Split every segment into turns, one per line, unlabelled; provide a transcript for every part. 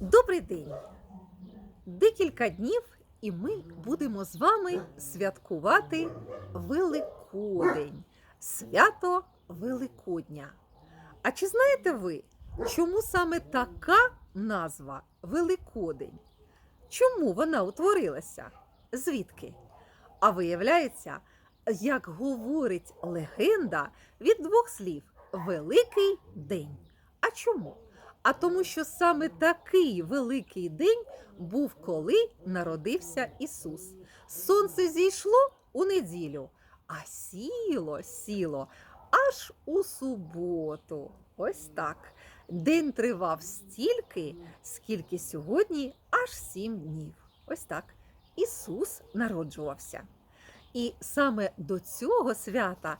Добрий день! Декілька днів, і ми будемо з вами святкувати Великодень, свято Великодня. А чи знаєте ви, чому саме така назва Великодень? Чому вона утворилася? Звідки? А виявляється, як говорить легенда від двох слів Великий день. А чому? А тому, що саме такий великий день був, коли народився Ісус. Сонце зійшло у неділю, а сіло, сіло аж у суботу. Ось так. День тривав стільки, скільки сьогодні аж сім днів. Ось так. Ісус народжувався. І саме до цього свята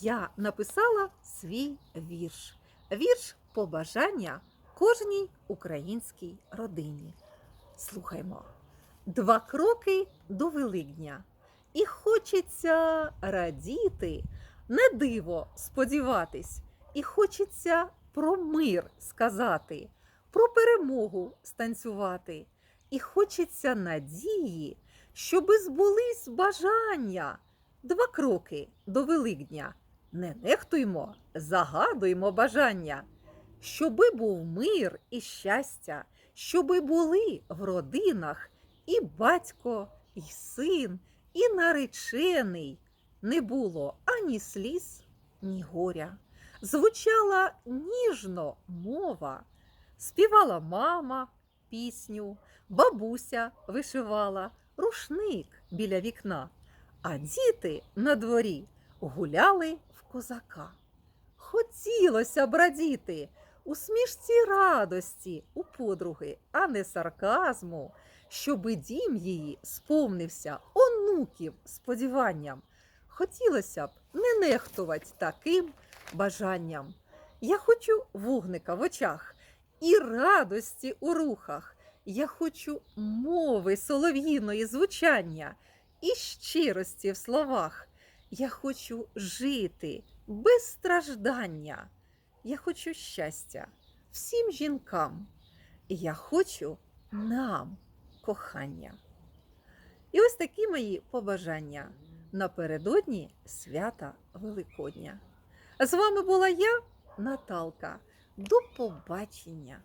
я написала свій вірш. Вірш побажання кожній українській родині. Слухаймо. Два кроки до Великдня. І хочеться радіти, не диво сподіватись, і хочеться про мир сказати, про перемогу станцювати, і хочеться надії, щоби збулись бажання. Два кроки до Великдня. Не нехтуймо, загадуймо бажання, щоби був мир і щастя, щоби були в родинах і батько, і син, і наречений. Не було ані сліз, ні горя. Звучала ніжно мова, співала мама пісню, бабуся вишивала рушник біля вікна, а діти на дворі гуляли в козака. Хотілося б радіти у смішці радості у подруги, а не сарказму, щоби дім її сповнився онуків сподіванням. Хотілося б не нехтувати таким бажанням. Я хочу вогника в очах і радості у рухах. Я хочу мови солов'їної звучання і щирості в словах. Я хочу жити без страждання. Я хочу щастя всім жінкам. І я хочу нам кохання. І ось такі мої побажання напередодні свята Великодня. З вами була я, Наталка. До побачення!